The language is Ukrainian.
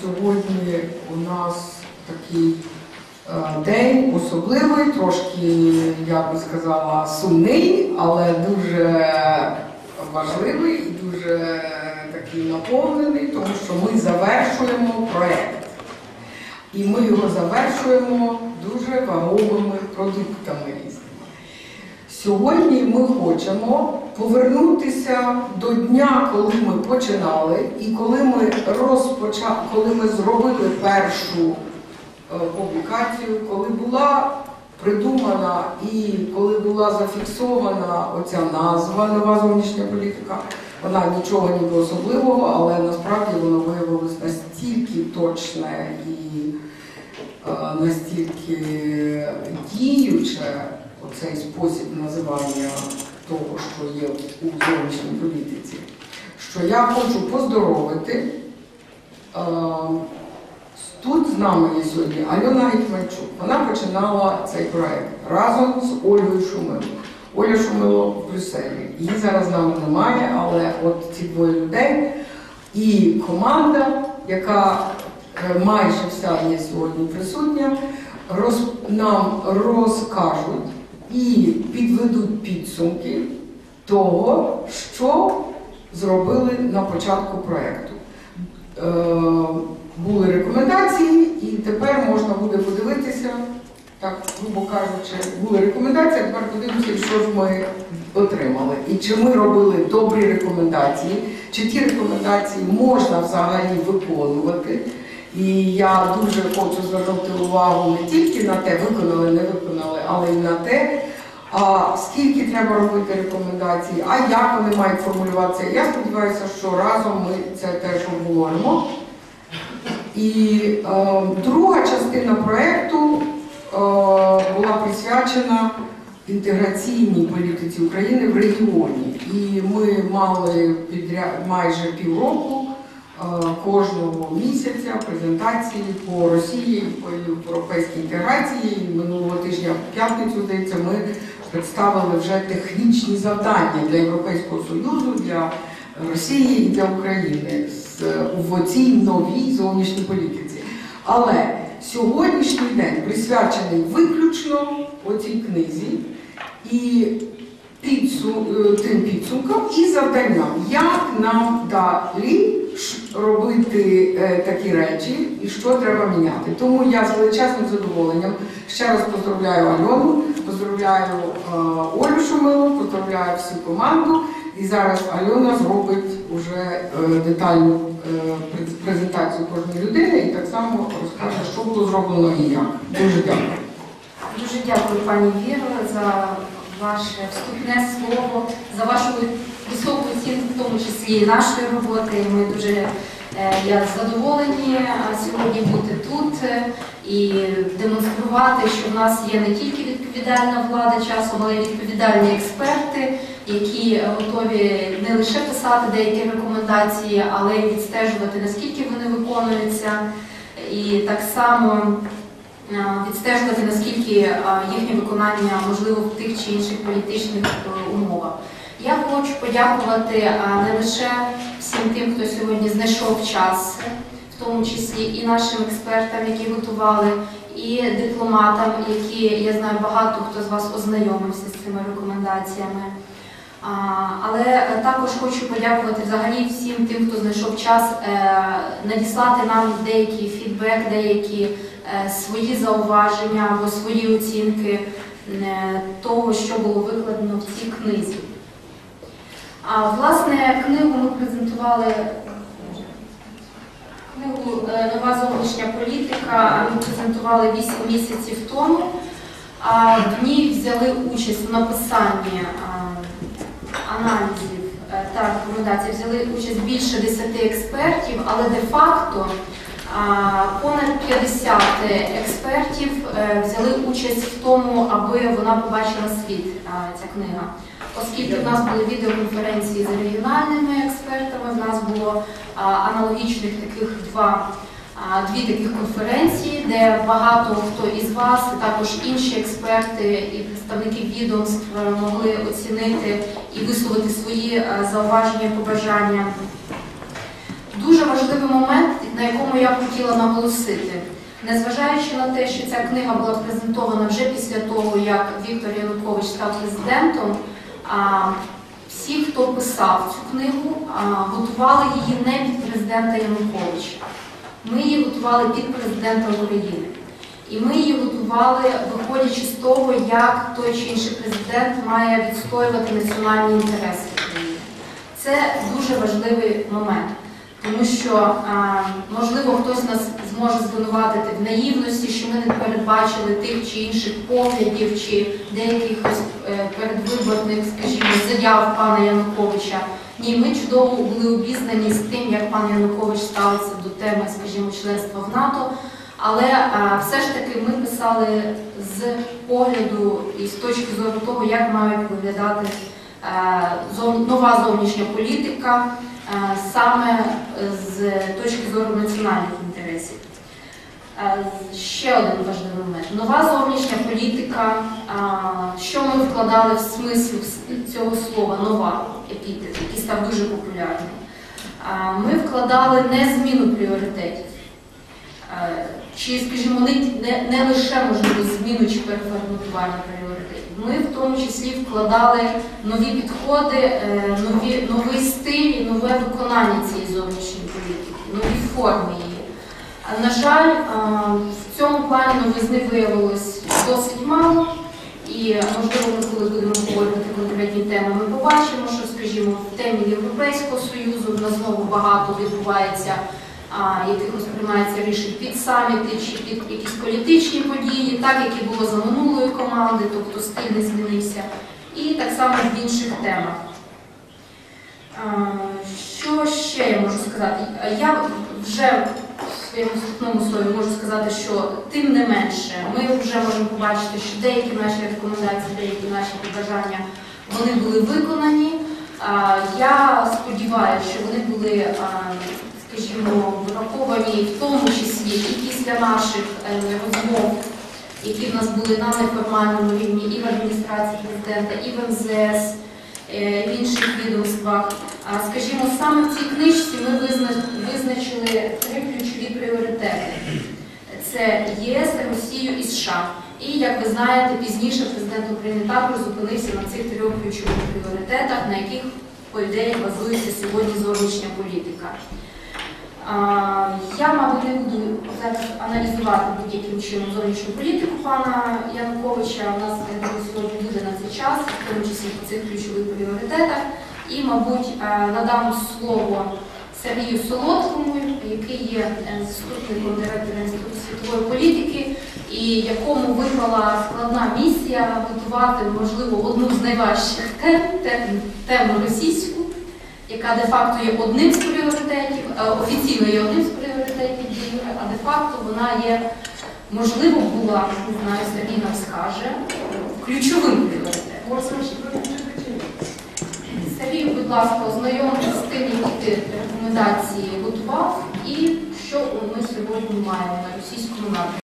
Сьогодні у нас такий е, день особливий, трошки, я би сказала, сумний, але дуже важливий і дуже такий наповнений, тому що ми завершуємо проєкт. І ми його завершуємо дуже вагомими продуктами різними. Сьогодні ми хочемо повернутися до дня, коли ми починали, і коли ми розпочали, коли ми зробили першу е, публікацію, коли була придумана і коли була зафіксована оця назва нова зовнішня політика. Вона нічого ніби особливого, але насправді воно виявилось настільки точне і е, настільки діюче оцей спосіб називання того, що є у зовнішній політиці, що я хочу поздоровити. е, Тут з нами є сьогодні Альона Гетьманчук. Вона починала цей проект разом з Ольгою Шумило. Оля Шумило в Брюсселі. Її зараз з нами немає, але от ці двоє людей і команда, яка е, майже вся є сьогодні присутня, роз, нам розкажуть і підведуть підсумки того, що зробили на початку проєкту. Е, були рекомендації, і тепер можна буде подивитися, так, грубо кажучи, були рекомендації, а тепер подивимося, що ж ми отримали. І чи ми робили добрі рекомендації, чи ті рекомендації можна взагалі виконувати. І я дуже хочу звернути увагу не тільки на те, виконали, не виконали, але й на те, а скільки треба робити рекомендацій, а як вони мають формулюватися. Я сподіваюся, що разом ми це теж обговоримо. І е, друга частина проєкту е, була присвячена інтеграційній політиці України в регіоні. І ми мали підряд майже півроку кожного місяця презентації по Росії, по європейській інтеграції. Минулого тижня в п'ятницю, здається, ми представили вже технічні завдання для Європейського Союзу, для Росії і для України в цій новій зовнішній політиці. Але сьогоднішній день присвячений виключно оцій книзі і підсу- е, тим підсумкам і завданням, як нам далі робити е, такі речі і що треба міняти. Тому я з величезним задоволенням ще раз поздравляю Альону, поздравляю е, Олю Шумилу, поздравляю всю команду. І зараз Альона зробить уже е, детальну е, презентацію кожної людини і так само розкаже, що було зроблено і як. Дуже дякую. Дуже дякую, пані Віро, за ваше вступне слово, за вашу високу оцінку, в тому числі і нашої роботи. Ми дуже е, я задоволені е, сьогодні бути тут е, і демонструвати, що в нас є не тільки відповідальна влада часом, але й відповідальні експерти, які готові не лише писати деякі рекомендації, але й відстежувати, наскільки вони виконуються. І так само відстежувати, наскільки їхнє виконання можливо в тих чи інших політичних умовах. Я хочу подякувати не лише всім тим, хто сьогодні знайшов час, в тому числі і нашим експертам, які готували, і дипломатам, які я знаю багато хто з вас ознайомився з цими рекомендаціями. Але також хочу подякувати взагалі всім тим, хто знайшов час е, надіслати нам деякий фідбек, деякі е, свої зауваження або свої оцінки е, того, що було викладено в цій книзі. А власне книгу ми презентували книгу е, Нова зовнішня політика. Ми презентували 8 місяців тому. А в ній взяли участь в написанні аналізів е, та рекомендацій, взяли участь більше 10 експертів, але де-факто понад 50 експертів е, взяли участь в тому, аби вона побачила світ, ця книга. Оскільки в нас були відеоконференції з регіональними експертами, в нас було аналогічних таких два дві таких конференції, де багато хто із вас, також інші експерти і представники відомств е, могли оцінити і висловити свої е, зауваження, побажання. Дуже важливий момент, на якому я хотіла наголосити. Незважаючи на те, що ця книга була презентована вже після того, як Віктор Янукович став президентом, всі, хто писав цю книгу, готували її не під президента Януковича. Ми її готували під президента України. І ми її готували, виходячи з того, як той чи інший президент має відстоювати національні інтереси України. Це дуже важливий момент, тому що можливо хтось нас зможе звинуватити в наївності, що ми не передбачили тих чи інших поглядів чи деяких е, передвиборних, скажімо, заяв пана Януковича. Ні, ми чудово були обізнані з тим, як пан Янукович ставиться до теми, скажімо, членства в НАТО. Але все ж таки ми писали з погляду і з точки зору того, як має виглядати е, нова зовнішня політика саме з точки зору національних інтересів. Е, Ще один важливий момент. Нова зовнішня політика. Що ми вкладали в смисл цього слова нова епітет, який став дуже популярним. Ми вкладали не зміну пріоритетів. Е, Чи, скажімо, не, лише можливо зміну чи переформатування пріоритетів. Ми в тому числі вкладали нові підходи, е, нові, новий стиль і нове виконання цієї зовнішньої політики, нові форми її. На жаль, е, в цьому плані новизни виявилось досить мало. І можливо, ми коли будемо говорити конкретні теми, ми побачимо, що, скажімо, в темі Європейського Союзу в нас знову багато відбувається якихось приймається рішень під саміти чи під якісь політичні події, так як і було за минулої команди, тобто стиль не змінився, і так само в інших темах. Що ще я можу сказати? Я вже в своєму вступному слові можу сказати, що тим не менше ми вже можемо побачити, що деякі наші рекомендації, деякі наші побажання вони були виконані. Я сподіваюся, що вони були, враховані в тому числі і після наших е, розмов, які в нас були на неформальному рівні і в адміністрації президента, і в МЗС, е, в інших відомствах. Скажімо, саме в цій книжці ми визначили три ключові пріоритети: це єС, Росію і США. І як ви знаєте, пізніше президент України також зупинився на цих трьох ключових пріоритетах, на яких, по ідеї, базується сьогодні зовнішня політика. Я, мабуть, не буду зараз аналізувати будь-яким чином зовнішню політику пана Януковича. У нас сьогодні буде на цей час, в тому числі по цих ключових пріоритетах. І, мабуть, е, надам слово Сергію Солодкому, який є е, заступником директора Інституту світової політики, і якому випала складна місія готувати, можливо, одну з найважчих тем, тем- тему російську, яка де-факто є одним з пріоритетів, офіційно є одним з пріоритетів, де а де-факто вона є, можливо, була, не знаю, Сергій нам скаже, ключовим пріоритетом. Сергій, будь ласка, ознайомтесь з тим, які ти рекомендації готував і що ми сьогодні маємо на російському напрямку.